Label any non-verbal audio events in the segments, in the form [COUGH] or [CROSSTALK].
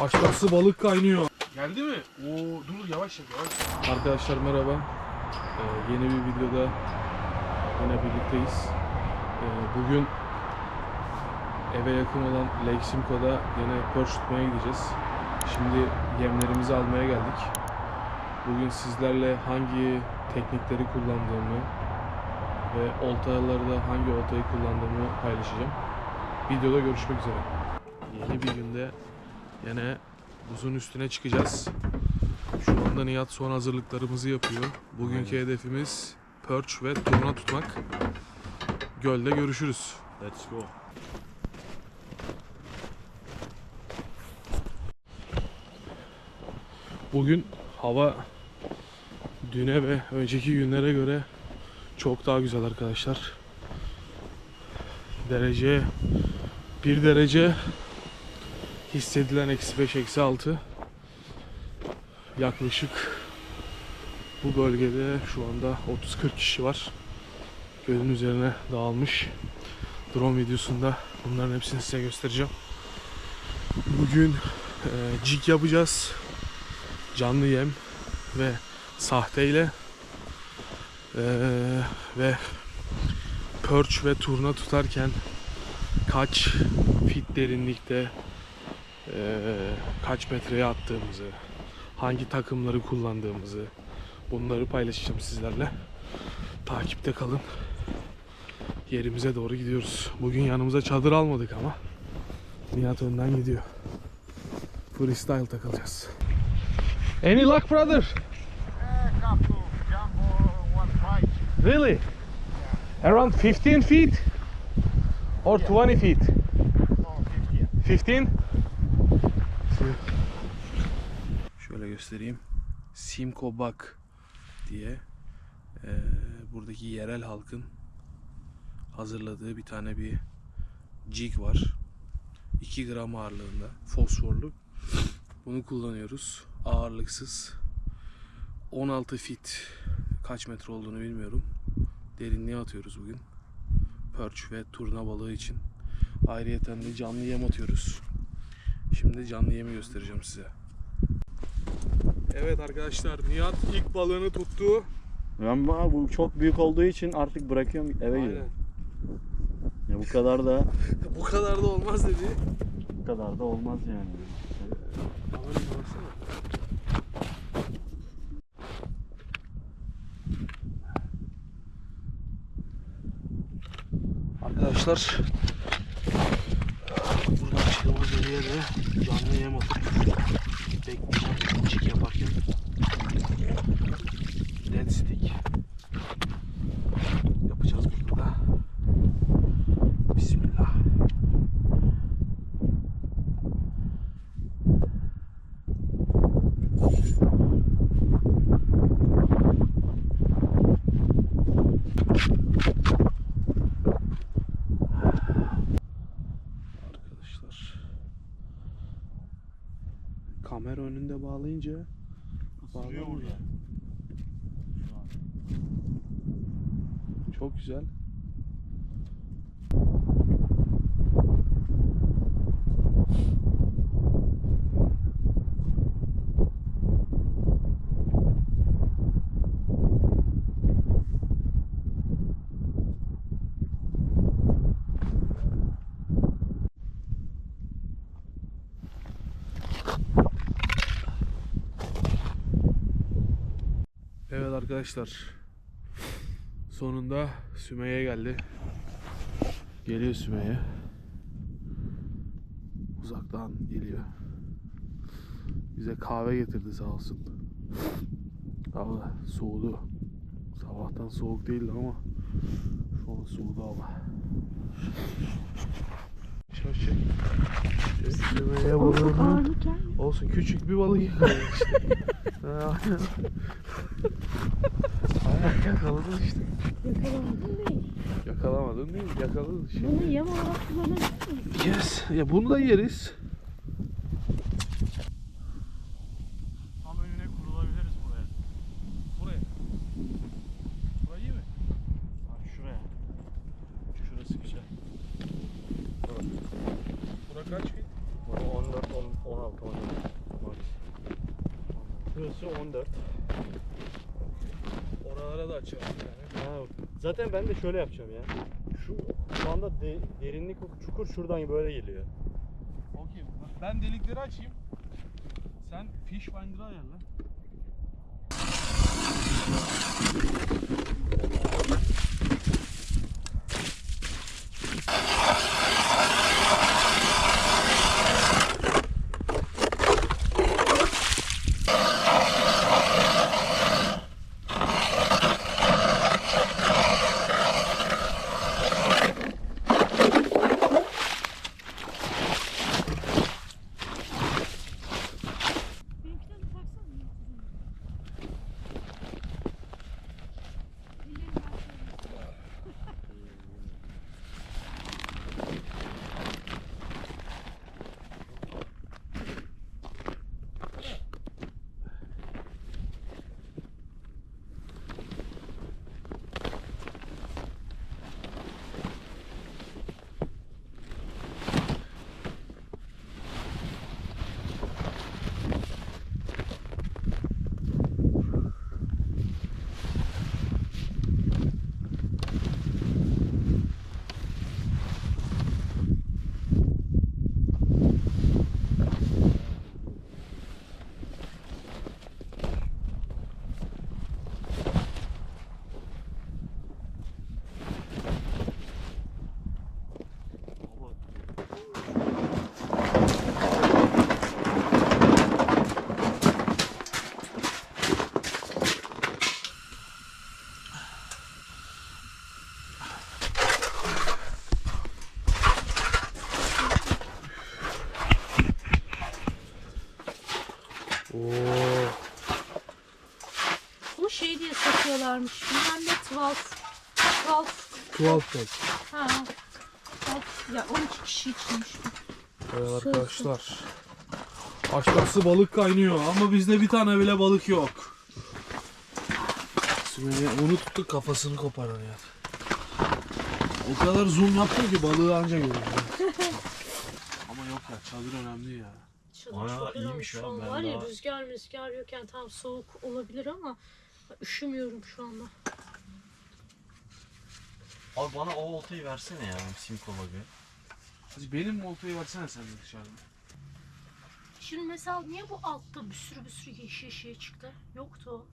Aşağısı balık kaynıyor. Geldi mi? Oo dur yavaş yap yavaş. Arkadaşlar merhaba. Ee, yeni bir videoda yine birlikteyiz. Ee, bugün eve yakın olan Lake Simcoe'da yine perch tutmaya gideceğiz. Şimdi yemlerimizi almaya geldik. Bugün sizlerle hangi teknikleri kullandığımı ve oltalarda hangi oltayı kullandığımı paylaşacağım. Videoda görüşmek üzere. Yeni bir günde yine buzun üstüne çıkacağız. Şu anda Nihat son hazırlıklarımızı yapıyor. Bugünkü hedefimiz perch ve turna tutmak. Gölde görüşürüz. Let's go. Bugün hava düne ve önceki günlere göre çok daha güzel arkadaşlar. Derece bir derece hissedilen eksi 5 eksi 6 yaklaşık bu bölgede şu anda 30-40 kişi var. Gölün üzerine dağılmış. Drone videosunda bunların hepsini size göstereceğim. Bugün e, jig yapacağız. Canlı yem ve sahteyle e, ve perch ve turna tutarken kaç fit derinlikte e, kaç metreye attığımızı hangi takımları kullandığımızı bunları paylaşacağım sizlerle. Takipte kalın. Yerimize doğru gidiyoruz. Bugün yanımıza çadır almadık ama Nihat önden gidiyor. Freestyle takılacağız. Any luck brother? Really? Around 15 feet? Or 20 feet? No, 50. 15? Şöyle göstereyim. Simco Bak diye eee, buradaki yerel halkın hazırladığı bir tane bir jig var. 2 gram ağırlığında fosforlu. Bunu kullanıyoruz. Ağırlıksız. 16 fit kaç metre olduğunu bilmiyorum. Derinliğe atıyoruz bugün. Perch ve turna balığı için. Ayrıyeten de canlı yem atıyoruz. Şimdi canlı yemi göstereceğim size. Evet arkadaşlar Nihat ilk balığını tuttu. Ben bu bu çok büyük olduğu için artık bırakıyorum eve gidiyorum. Ya bu kadar da [LAUGHS] Bu kadar da olmaz dedi. bu kadar da olmaz yani. Bir baksana. Arkadaşlar buradan çıktığımız yere de canlı yem atıp bekleyeceğim çik yaparken dead stick yapacağız burada da Bismillah arkadaşlar kamera önünde bağlayınca Isırıyor bağlamıyor. burada. Şu an. Çok güzel. Evet arkadaşlar. Sonunda Sümeyye geldi. Geliyor Sümeyye. Uzaktan geliyor. Bize kahve getirdi sağ olsun. Hava soğudu. Sabahtan soğuk değildi ama şu an soğudu hava. Şaş çek. Sümeyye balığını olsun küçük bir balık işte. Yakaladın işte. Yakalamadın değil. Yakalamadın değil? Yakaladın şimdi. Bunu yem olarak kullanabilir miyim? Yes. Ya bunu da yeriz. Tam önüne kurulabiliriz buraya. Buraya. Burayı iyi mi? Bak şuraya. Şurası güzel. Bura kaç feet? Bura 14, 10, 16, 17. Şurası 14. Oralara da açalım yani. Ha, zaten ben de şöyle yapacağım ya. Şu şu anda de- derinlik çukur şuradan böyle geliyor. Okey. Ben delikleri açayım. Sen fish finder'ı ayarla. Benimkilerine baksana. Ellerim baksana. Oo. Bunu şey diye satıyorlarmış. Bilmem ne 12. 12. 12 pack. Ha. 12. Ya 12 kişi içmiş. Evet arkadaşlar. Aşağısı balık kaynıyor ama bizde bir tane bile balık yok. Sümeyye onu kafasını koparan ya. O kadar zoom yaptım ki balığı anca görüyorum. [LAUGHS] ama yok ya çadır önemli ya. Bayağı iyiymiş şu ya, an ben var ya daha- rüzgar rüzgar yokken tam soğuk olabilir ama üşümüyorum şu anda. Abi bana o oltayı versene ya simko bug'ı. Hadi benim oltayı versene sen de dışarıda. Şimdi mesela niye bu altta bir sürü bir sürü yeşil yeşil çıktı? Yoktu o.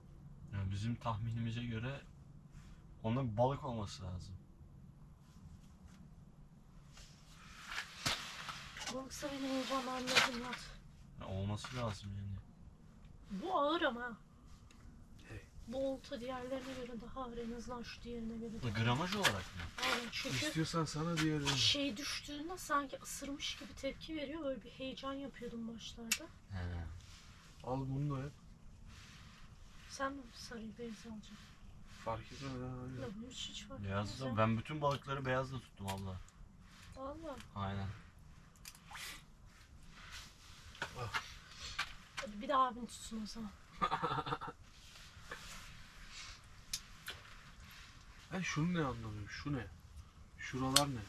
Yani bizim tahminimize göre onun balık olması lazım. Balıksa benim olacağımı anladım ya. Ya olması lazım yani. Bu ağır ama. Bu olta diğerlerine göre daha ağır en azından şu diğerine göre. Gramaj olarak mı? Aynen çünkü İstiyorsan sana diğerini. şey düştüğünde sanki ısırmış gibi tepki veriyor. Öyle bir heyecan yapıyordum başlarda. He. Al bunu da yap. Sen mi sarıyı beyaz alacaksın? Fark etmez ha. aynen. Ya bu hiç hiç fark Beyaz etmez da ben bütün balıkları beyazla tuttum abla. Valla. Aynen. Hadi bir de abin tutsun o zaman. [LAUGHS] Ben şunu ne anlamıyorum? Şu ne? Şuralar ne?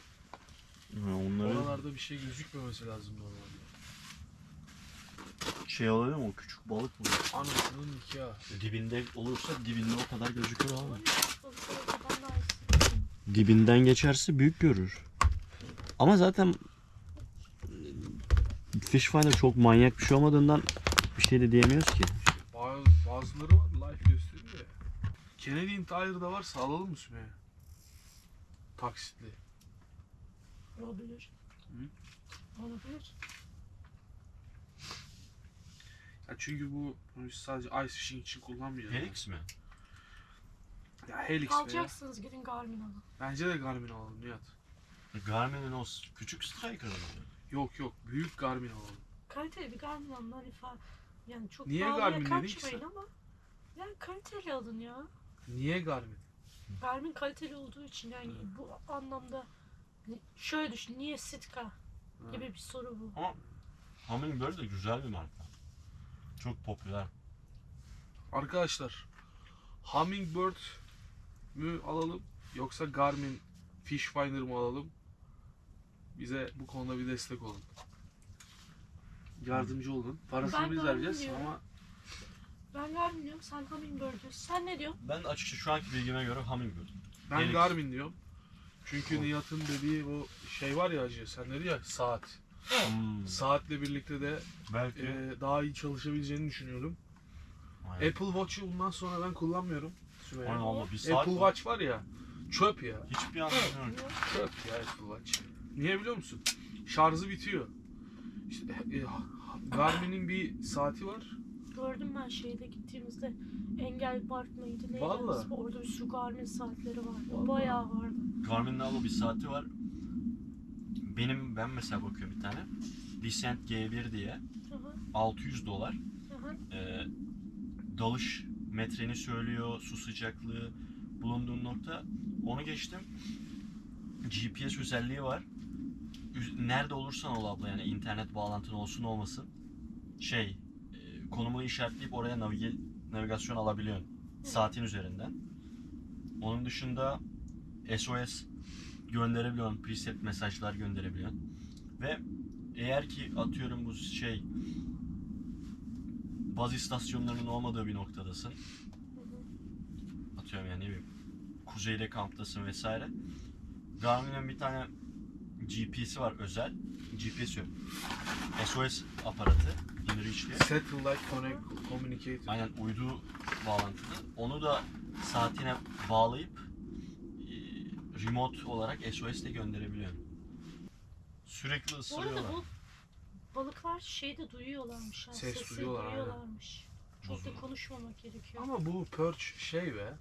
onları Oralarda bir şey gözükmemesi lazım normalde. şey mi o küçük balık mı? Anasının nikahı. Dibinde olursa dibinde o kadar gözükür abi. Daha. Dibinden geçerse büyük görür. Ama zaten Fish Finder çok manyak bir şey olmadığından bir şey de diyemiyoruz ki. Bazı, bazıları var life gösteriyor ya. Canadian Tire'da varsa alalım mı Sümeyye? Taksitli. Olabilir. Olabilir. Ya çünkü bu sadece ice fishing için kullanmayacağız. Helix mi? Ya Helix veya. Alacaksınız gidin Garmin alın. Bence de Garmin alalım Nihat. Garmin'in o küçük Striker mı? Yok yok büyük Garmin alalım. Kaliteli bir Garmin alın hani falan. Yani çok Niye pahalıya Garmin dedin ki kaçmayın sen? ama. Yani kaliteli alın ya. Niye Garmin? Garmin kaliteli olduğu için yani bu anlamda şöyle düşün niye Sitka gibi bir soru bu. Hummingbird de güzel bir marka. Çok popüler. Arkadaşlar Hummingbird mü alalım yoksa Garmin Fish Finder mı alalım? Bize bu konuda bir destek olun. Yardımcı olun. Parasını Ben biz vereceğiz ama Ben Garmin diyorum, sen Hummingbird diyorsun. Sen ne diyorsun? Ben açıkça şu anki bilgime göre Hummingbird. Ben Gerek- Garmin diyorum. Çünkü Nihat'ın dediği bu şey var ya acı sen dedi ya saat. Hmm, Saatle birlikte de belki. e, daha iyi çalışabileceğini düşünüyorum. Aynen. Apple Watch'ı bundan sonra ben kullanmıyorum. Sümeyye. Aynen Allah bir saat Apple Watch var ya çöp ya. Hiçbir anlamı yok. Çöp ya Apple Watch. Niye biliyor musun? Şarjı bitiyor. İşte, e, Garmin'in bir saati var. Gördüm ben şeyde gittiğimizde Engel Park mıydı neydi? Vallahi. Orada bir sürü Garmin saatleri vardı. Vallahi. Bayağı vardı. Garmin'in ama bir saati var. Benim ben mesela bakıyorum bir tane. Descent G1 diye Hı hı, 600 dolar. hı hı. Ee, dalış metreni söylüyor, su sıcaklığı, bulunduğun nokta. Onu geçtim. GPS özelliği var. Nerede olursan ol abla yani internet bağlantın olsun olmasın. Şey, e, konumunu işaretleyip oraya navige, navigasyon alabiliyorsun. Saatin üzerinden. Onun dışında SOS gönderebiliyorsun. Preset mesajlar gönderebiliyorsun. Ve eğer ki atıyorum bu şey baz istasyonlarının olmadığı bir noktadasın. Atıyorum yani ne bileyim kuzeyde kamptasın vesaire. Garmin'in bir tane GPS'i var özel. GPS yok. SOS aparatı. InReach diye. Satellite Connect Communicator. Aynen uydu bağlantılı. Onu da saatine bağlayıp e, remote olarak SOS de gönderebiliyorsun. Sürekli Bu arada ısırıyorlar. bu balıklar şeyde duyuyorlarmış. ha, Ses sesi duyuyorlar, aynen. duyuyorlarmış. Çok da konuşmamak gerekiyor. Ama bu perch şey be.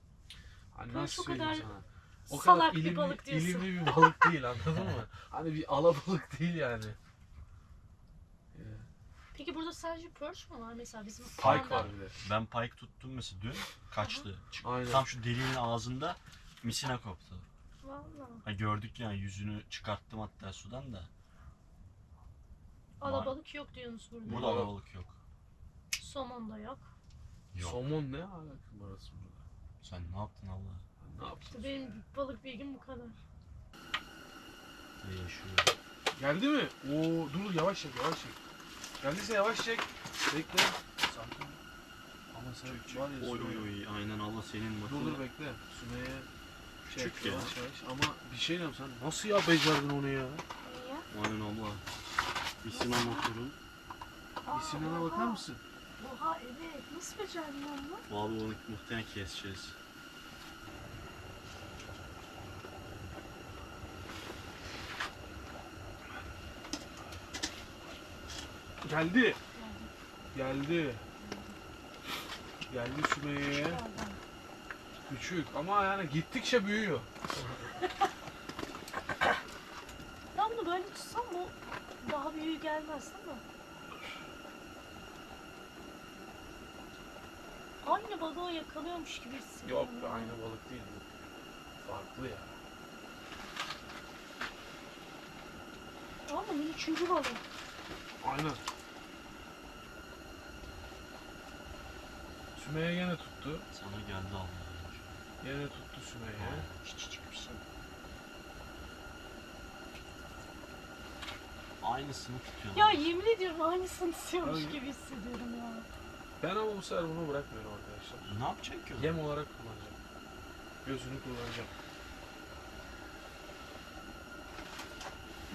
Hani Perch nasıl o kadar söyleyeyim sana? O salak bir ilimli, balık diyorsun. ilimli bir balık değil anladın mı? [LAUGHS] Hani bir alabalık değil yani. Peki burada sadece perch mi var mesela bizim Pike anda- var bir de. Ben pike tuttum mesela dün kaçtı. Çıktı. Aynen. Tam şu deliğin ağzında misina koptu. Vallahi. Ha, gördük yani yüzünü çıkarttım hatta sudan da. Alabalık yok diyorsunuz burada. Burada alabalık yok. Somon da yok. Yok. Somon ne alaka burası burada? Sen ne yaptın Allah? İşte benim balık bilgim bu kadar. Ne yaşıyor? Geldi mi? Oo dur yavaş çek yavaş çek. Geldiyse yavaş çek. Bekle. Sakin. Ama sen var ya Oy Sümeyye. oy oy aynen Allah senin Dur dur bekle. Sümeyye şey Küçük ya. yavaş yavaş. Ama bir şey diyeyim sen nasıl ya becerdin onu ya? Niye? Aynen Allah. İsim anlatıyorum. İsimlerine bakar mısın? Oha evet. Nasıl becerdin onu? Vallahi onu muhtemelen keseceğiz. Geldi. Geldi. Geldi Sümeyye. Küçük ama yani gittikçe büyüyor. Ben bunu böyle tutsam bu daha büyüğü gelmez değil mi? Aynı balığı yakalıyormuş gibi hissediyorum. Yok be aynı balık değil bu. Farklı ya. Ama benim üçüncü balık. Aynen. Sümeyye gene tuttu. Sana geldi Allah. Gene tuttu Sümeyye. Küçücük bir şey. Aynısını tutuyor. Ya yemin ediyorum aynısını istiyormuş Ay. gibi hissediyorum ya. Ben ama bu sefer bunu bırakmıyorum arkadaşlar. Ne yapacaksın ki? o? Yem olarak kullanacağım. Gözünü kullanacağım.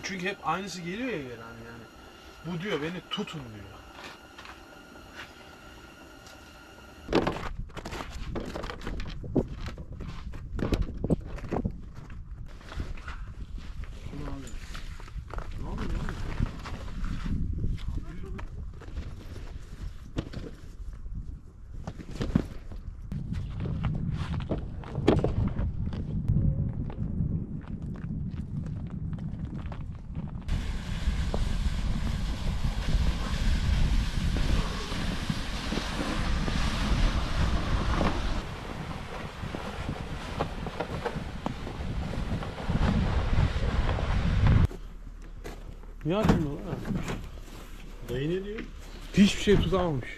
Çünkü hep aynısı geliyor ya geri hani yani. Bu diyor beni tutun diyor. Ne yapıyor? Ne yapıyor oğlum? Niye açmıyor lan? Dayı ne diyor? Hiçbir şey tutamamış.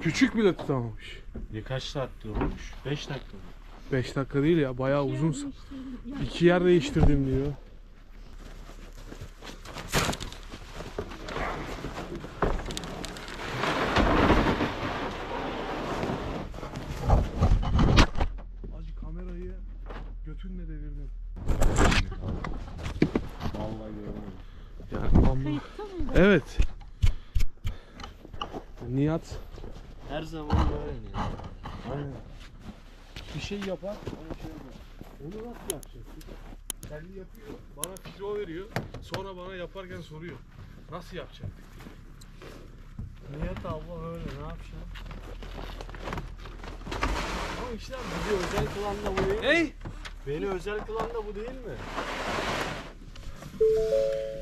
Küçük bile tutamamış. Birkaç saattir olmuş. 5 dakika mı? 5 dakika değil ya bayağı uzun. İki yer değiştirdim diyor. Nihat Her zaman böyle yani. Aynen. Bir şey yapar ama şey yapar. Onu nasıl yapacaksın? Kendi yapıyor, bana fikri o veriyor. Sonra bana yaparken soruyor. Nasıl yapacaktık. Nihat abla böyle ne yapacaksın? Ama abi, Bizi özel kılan da bu değil mi? Hey! Beni özel kılan da bu değil mi?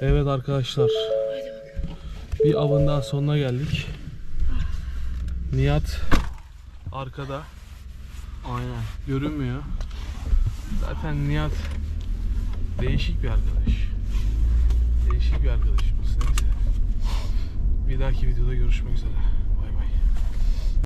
Evet arkadaşlar. Bir avın daha sonuna geldik. Nihat arkada Aynen. görünmüyor. Zaten Nihat değişik bir arkadaş. Değişik bir arkadaşımız. Neyse. Bir dahaki videoda görüşmek üzere.